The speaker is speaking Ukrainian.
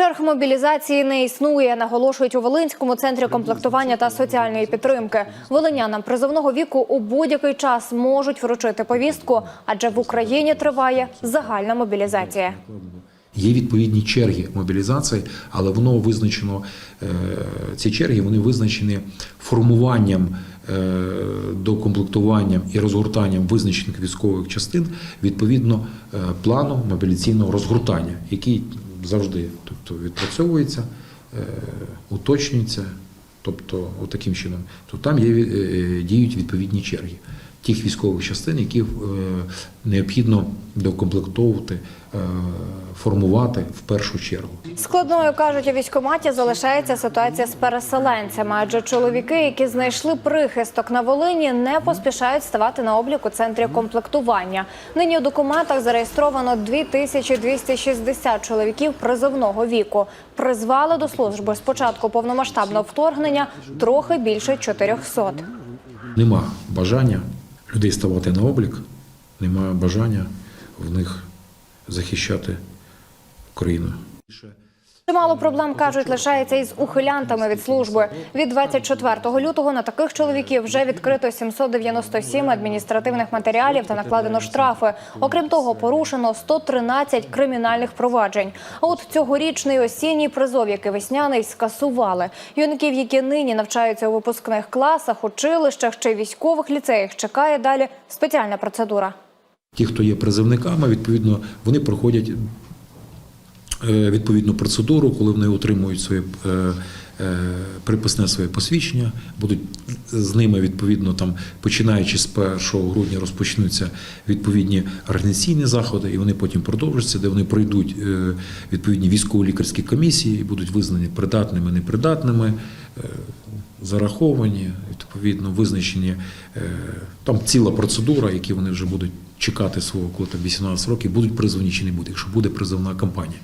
Черг мобілізації не існує, наголошують у Волинському центрі комплектування та соціальної підтримки. Волинянам призовного віку у будь-який час можуть вручити повістку, адже в Україні триває загальна мобілізація. Є відповідні черги мобілізації, але воно визначено, е, ці черги вони визначені формуванням е, докомплектуванням і розгортанням визначених військових частин відповідно е, плану мобіляційного розгортання, який завжди тобто, відпрацьовується, е, уточнюється. Тобто, таким чином, то там є е, діють відповідні черги тих військових частин, які е, необхідно докомплектовувати, е, формувати в першу чергу. Складною кажуть у військкоматі залишається ситуація з переселенцями, адже чоловіки, які знайшли прихисток на Волині, не поспішають ставати на облік у центрі комплектування. Нині у документах зареєстровано 2260 чоловіків призовного віку. Призвали до служби з початку повномасштабного вторгнення трохи більше 400. Нема бажання людей ставати на облік, немає бажання в них захищати Україну. Чимало проблем кажуть, лишається із ухилянтами від служби. Від 24 лютого на таких чоловіків вже відкрито 797 адміністративних матеріалів та накладено штрафи. Окрім того, порушено 113 кримінальних проваджень. А от цьогорічний осінній призов, як і весняний, скасували. Юнаків, які нині навчаються у випускних класах, училищах чи військових ліцеях, чекає далі спеціальна процедура. Ті, хто є призовниками, відповідно, вони проходять відповідну процедуру, коли вони отримують своє е, е, приписне своє посвідчення, будуть з ними відповідно там, починаючи з 1 грудня, розпочнуться відповідні організаційні заходи, і вони потім продовжаться, де вони пройдуть е, відповідні військово-лікарські комісії, і будуть визнані придатними, непридатними. е, Зараховані, відповідно, визначені е, там ціла процедура, які вони вже будуть чекати свого коли там 18 років, будуть призвані чи не будуть, якщо буде призовна кампанія.